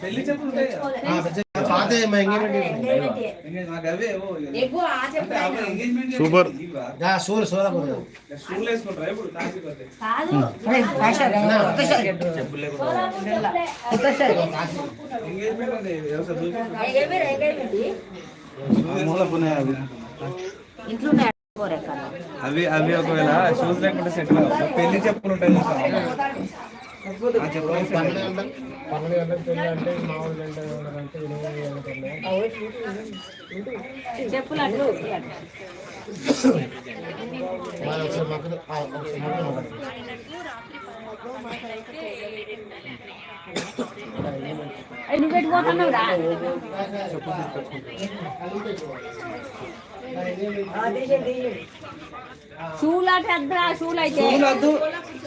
పెళ్ళి చెప్పులు సూపర్. సూర్. ఇంట్లో కోరెక్కలు. అవి. అవి ఒకవేళ షూస్ లేకుండా సెట్ పెళ్ళి చెప్పులు ఉంటాయి చూసావా? ఆ చెప్పులు set పన్నెండు పెళ్ళి అంటే మామూలు గంట అంటే ఎనిమిది చెప్పులు అట్లు నువ్వు పెట్టుకోతున్నావు రా. షూలు అంటే షూలు అయితే.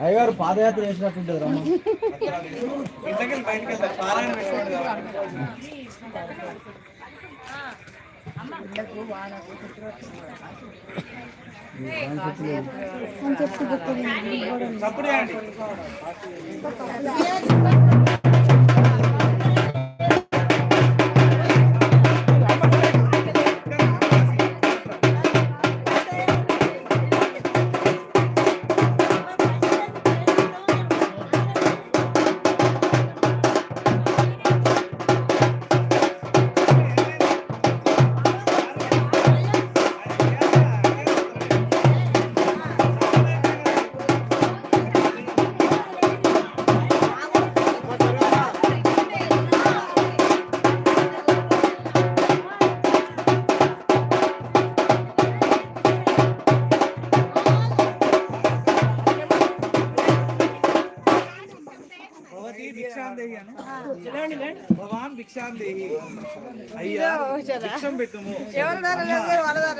అయ్యగారు పాదయాత్ర చేసినట్టుంటది రమ్మ చెప్పు అయ్యా భిక్షం పెట్టుము.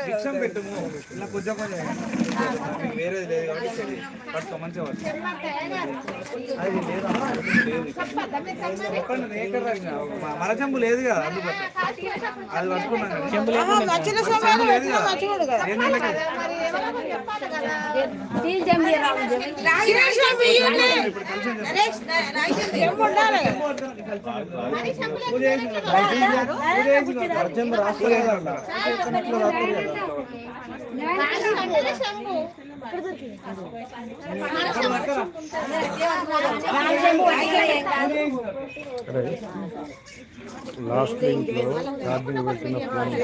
భిక్షం పెట్టుము. ఇలా కొంచెం కొంచెం వేరేది లేదు కాబట్టి. పట్టుకో మంచిగా. అది లేదా? లేదు. చెప్పండి నేను ఎక్కడ రాసిన? మ- మరచెంబు లేదు కదా అందుబాటు అది పట్టుకున్నాం కదా. చెంబు లేదు కదా. చెంబు ఇప్పుడు కలిసి లాస్ట్ ఇంట్లో ఛార్జింగ్ పెట్టిన ఫోన్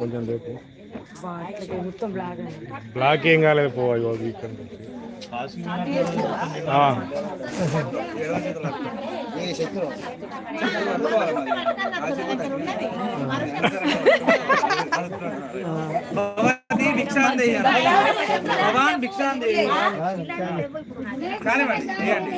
కొంచెం రేపు బ్లాక్ ఏం కాలేదు పో అయ్యో వీకెండ్ నుంచి ఆ, భగవతి భిక్షాందేహి భగవాన్ కానివ్వండి చేయండి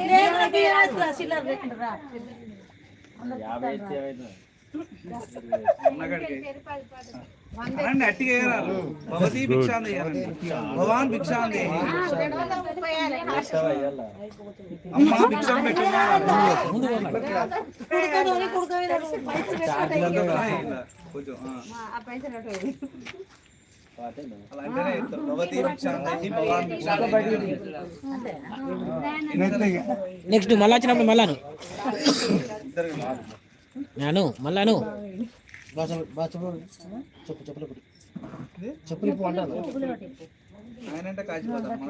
భిక్షాందేహి అనండి. భగవాన్ భిక్షాందేహి అమ్మ భిక్షం నెక్స్ట్ మళ్ళా వచ్చినప్పుడు మళ్ళాను. నేను మళ్ళాను. బాగా చెప్పు చెప్పు చెప్పులు చెప్పులు ఇప్పుడు ఆయన అంటే కాచిపోతాం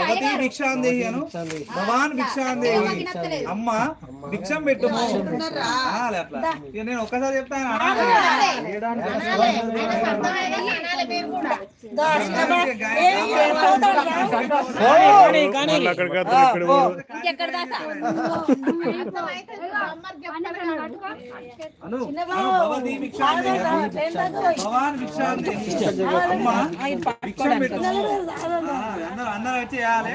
భగవతి భిక్షాందేహి అను భగవాన్ భిక్షాందేహి అమ్మ భిక్షం పెట్టుము అట్లా నేను ఒక్కసారి చెప్తాను భిక్షాందేహి అను. భగవాన్ భిక్షాందేహి అమ్మ భిక్షం పెట్టుము అందరూ అందరూ వచ్చి చేయాలి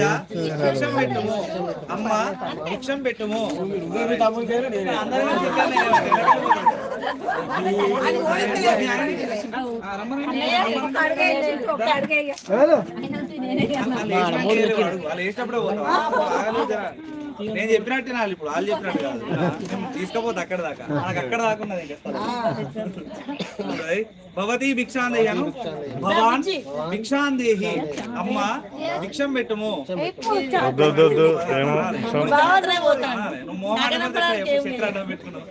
భిక్షం పెట్టుము అమ్మ భిక్షం పెట్టుము వేసినప్పుడు అడుగు. నేను చెప్పినట్టు వాళ్ళు ఇప్పుడు వాళ్ళు చెప్పినట్టు కాదు. తీసుకపోతే అక్కడ దాకా. మనకు అక్కడ దాకా ఉన్నది ఇంకా? భవతి భిక్షాందేహను భవాన్ భిక్షాందేహి. అమ్మ భిక్షం పెట్టుము. నువ్వు మోహన్ పెట్టుకున్నావు?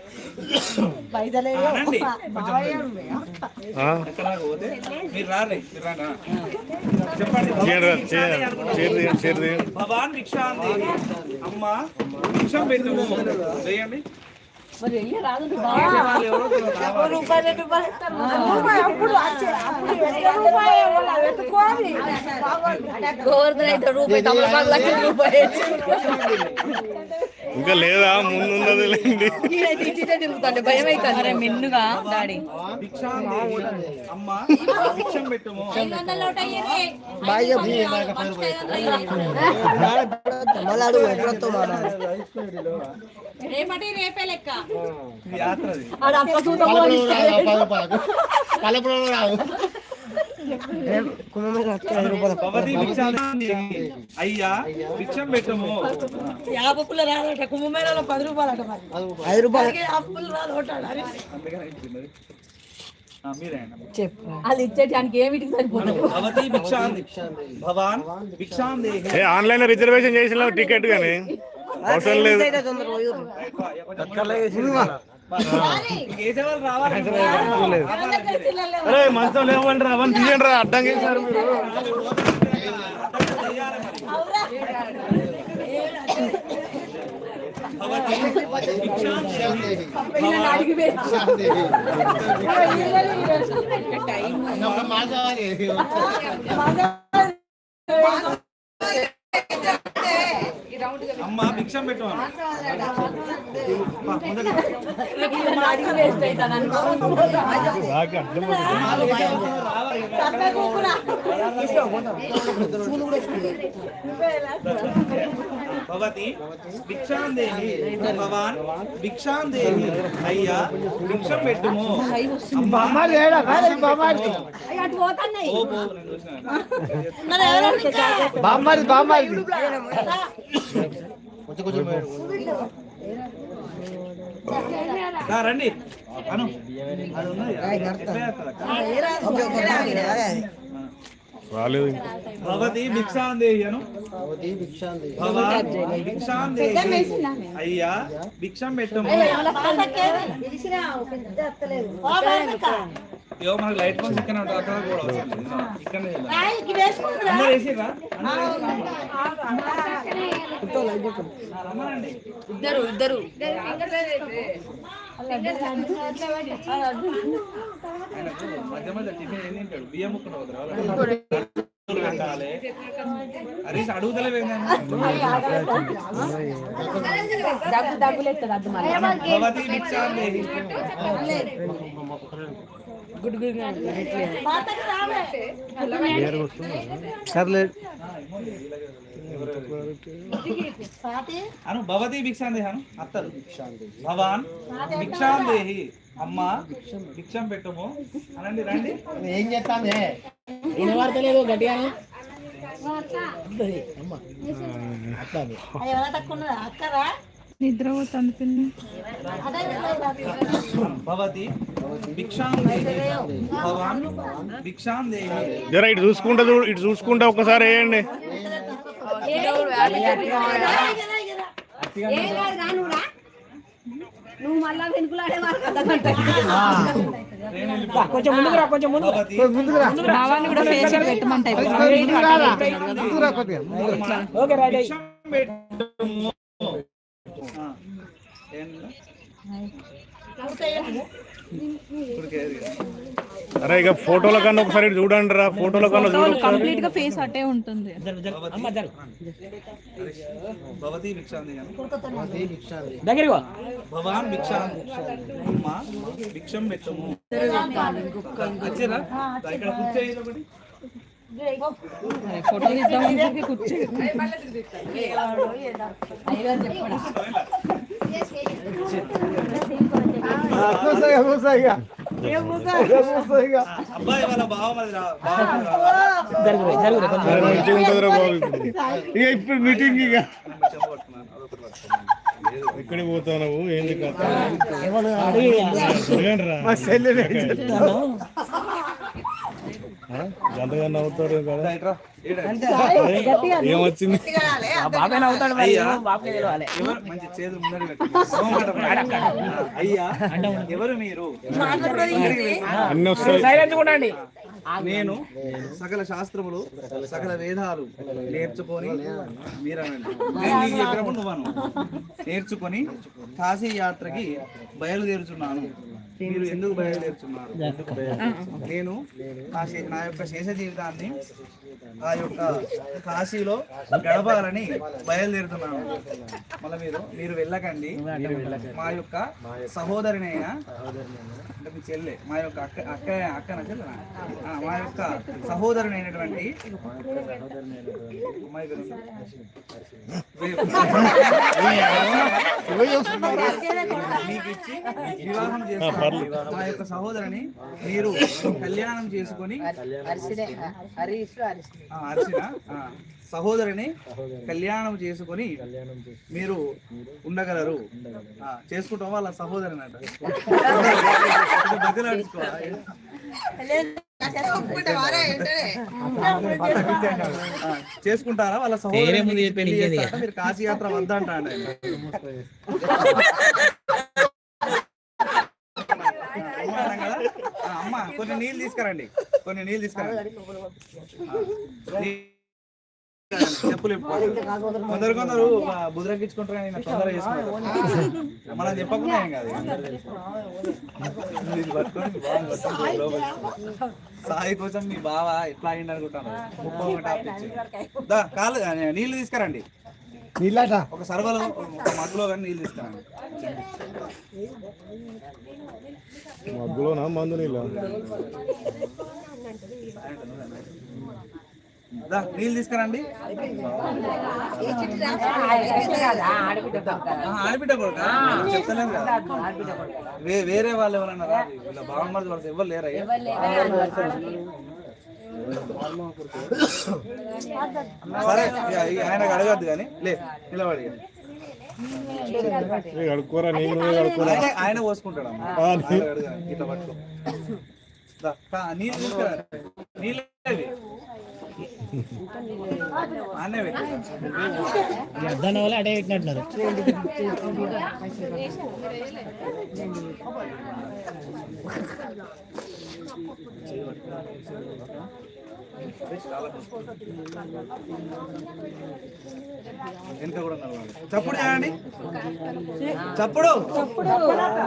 మీరు రారే మీరు రానా? చెప్పండి. భవాన్ భిక్షాందేహి. అమ్మ భిక్షం పెట్టుము వేయండి వాళ్ళు ఎవరో తెలియదు. గోవర్ధన్ అయితే రూపాయి తమలపాకు లక్ష రూపాయి ఇంకా లేదా? ముందు లేండి. భయం అవుతుంది మిన్నుగా డాడీ. పెట్టుము. రేపటి రేపే లెక్క. రాదు అయ్యా భిక్షం పెట్టుము. యాభై రాదట కుంభమేళలో పది రూపాయలు. అట మరి. ఐదు రూపాయలు అప్పులు రాదట ఆన్లైన్ రిజర్వేషన్ చేసిన టికెట్ కానీ. అవసరం లేదు. అరే మనతో లేవండి రా అవన్నీ తీయండి రా అడ్డం చేశారు మీరు. భవతి భిక్షాందేహి అమ్మ భిక్షం పెట్టు భవతి భిక్షాందేహి భవాన్ భిక్షాందేహి అయ్యా భిక్షం పెట్టుము. బామ్మారి బామ్మారి కొంచెం కొంచెం రండి. అను? రాలేదు ఇంకా. భవతి భిక్షాందేహి అను భవతి భిక్షాంది భవాన్ భిక్షాందేహి అయ్యా భిక్షం పెట్టుము. మనకు లైట్ ఇక్కడ అక్కడ కూడా. అందరూ. ఇద్దరు ఇద్దరు ఆయనకు మధ్య మధ్య టిఫిన్ ఏం తింటాడు బియ్యం ముక్కలు అవుతారు పెట్టాలి హరీష్ అడుగుతలే దగ్గు దగ్గులు ఎత్తది అద్దు మరి భవతి భిక్షాందేహి సర్లే అను భవతి భిక్షాందేహి అను అత్తరు భవాన్ భిక్షాందేహి అమ్మ భిక్షం పెట్టుము. అనండి రండి. ఏం చేస్తామే వినబడతలేదు గట్టిగానే అక్కరా భవతి భిక్షాందేహి భవాన్ భిక్షాందేహి జర ఇటు చూసుకుంటా ఇటు చూసుకుంటా ఒకసారి వేయండి నువ్వు మళ్ళా కొంచెం ముందుకు రా కొంచెం ముందు భవతి భావాన్ని కూడా ఫేషియల్ పెట్టమంటాయి ఓకే రైట్ అరే ఇక ఫోటోల కన్నా ఒకసారి చూడండి రా ఫోటోల కన్నా చూడు కంప్లీట్గా ఫేస్ అట్టే ఉంటుంది. భవతి భిక్షాంది దగ్గరికి పో. భవాన్ భిక్షాం అమ్మ భిక్షం పెట్టుము. వచ్చిరా? ఇక్కడ ఒకటి ఫోటో తీద్దామని కూర్చో అబ్బాయి వాళ్ళ బావ మరి రా బావ మరి రా. జరుగు రే, జరుగు రే, కొంచెం. అరే మంచిగా ఉంటుంది రా బాబు ఇప్పుడు ఇక ఇప్పుడు మీటింగ్ ఇక భిక్షం పట్టుకున్నాను. అదొకటి పట్టుకున్నాను. ఎక్కడికి పోతావు ఏంది గంటగా ఈడ. ఏమొచ్చింది ఆ బాబాయ్ నవ్వుతాడు మరి అయ్యా. ఎవరు మీరు? అన్ని వస్తాయి. నేను సకల శాస్త్రములు సకల వేదాలు నేర్చుకొని మీరనండి. నేను చెప్పినప్పుడు నేర్చుకొని కాశీ యాత్రకి బయలుదేరుచున్నాను. మీరు ఎందుకు బయలుదేరుచున్నారు నేను నా యొక్క శేష జీవితాన్ని ఆ యొక్క కాశీలో గడపాలని బయలుదేరుతున్నాను. మళ్ళీ మీరు మీరు వెళ్ళకండి. మా యొక్క సహోదరినైనా అంటే మీ చెల్లె మా యొక్క అక్క అక్క అక్కన చెల్లెనా? ఆ, మా యొక్క సహోదరునైనటువంటి అమ్మాయి ఉంది? మీకు ఇచ్చి వివాహం చేస్తాను. మా యొక్క సహోదరిని మీరు కళ్యాణం చేసుకొని అర్చన ఆ, సహోదరిని కళ్యాణం చేసుకొని మీరు ఉండగలరు. చేసుకుంటాం. వాళ్ళ సహోదరిని? అంట చేసుకుంటారా వాళ్ళ సహోదరి మీరు కాశీ యాత్ర వద్దంట అండి ఆయన. అమ్మ అన్నాం కదా? ఆ, అమ్మ కొన్ని నీళ్ళు తీసుకురండి. కొన్ని నీళ్ళు తీసుకురండి. కొందరు కొందరు తొందరగా చేసుకుంటారు. మనం చెప్పకుండా ఏం కాదు. సాయి కోసం మీ బావ ఎట్లా అయింది అనుకుంటాను ముప్పై ఒకటి టాప్ ఇచ్చి దా కాలు నీళ్ళు తీసుకురండి. నీళ్ళట? ఒక సర్వలో ఒక మగ్గులో కానీ నీళ్ళు తీసుకురండి మగ్గులోనా? మందు నీళ్ళు? నీళ్ళు తీసుకురండి. ఆడబిడ్డ కొడుకా? కదా. వేరే వాళ్ళు ఎవరన్నా రా వీళ్ళ బావమరిది వాళ్ళు ఎవరు లేరయ్యా? సరే ఆయనకు అడగద్దు కానీ లే నిలబడి కడుక్కోరా కడుక్కోరా ఆయన పోసుకుంటాడు. ఇట్లా పట్టుకో నీళ్ళు నీళ్ళు. దాని వల్ల పెట్టినట్టున్నారు. చప్పుడు చేయండి. చప్పుడు. ఉన్నారు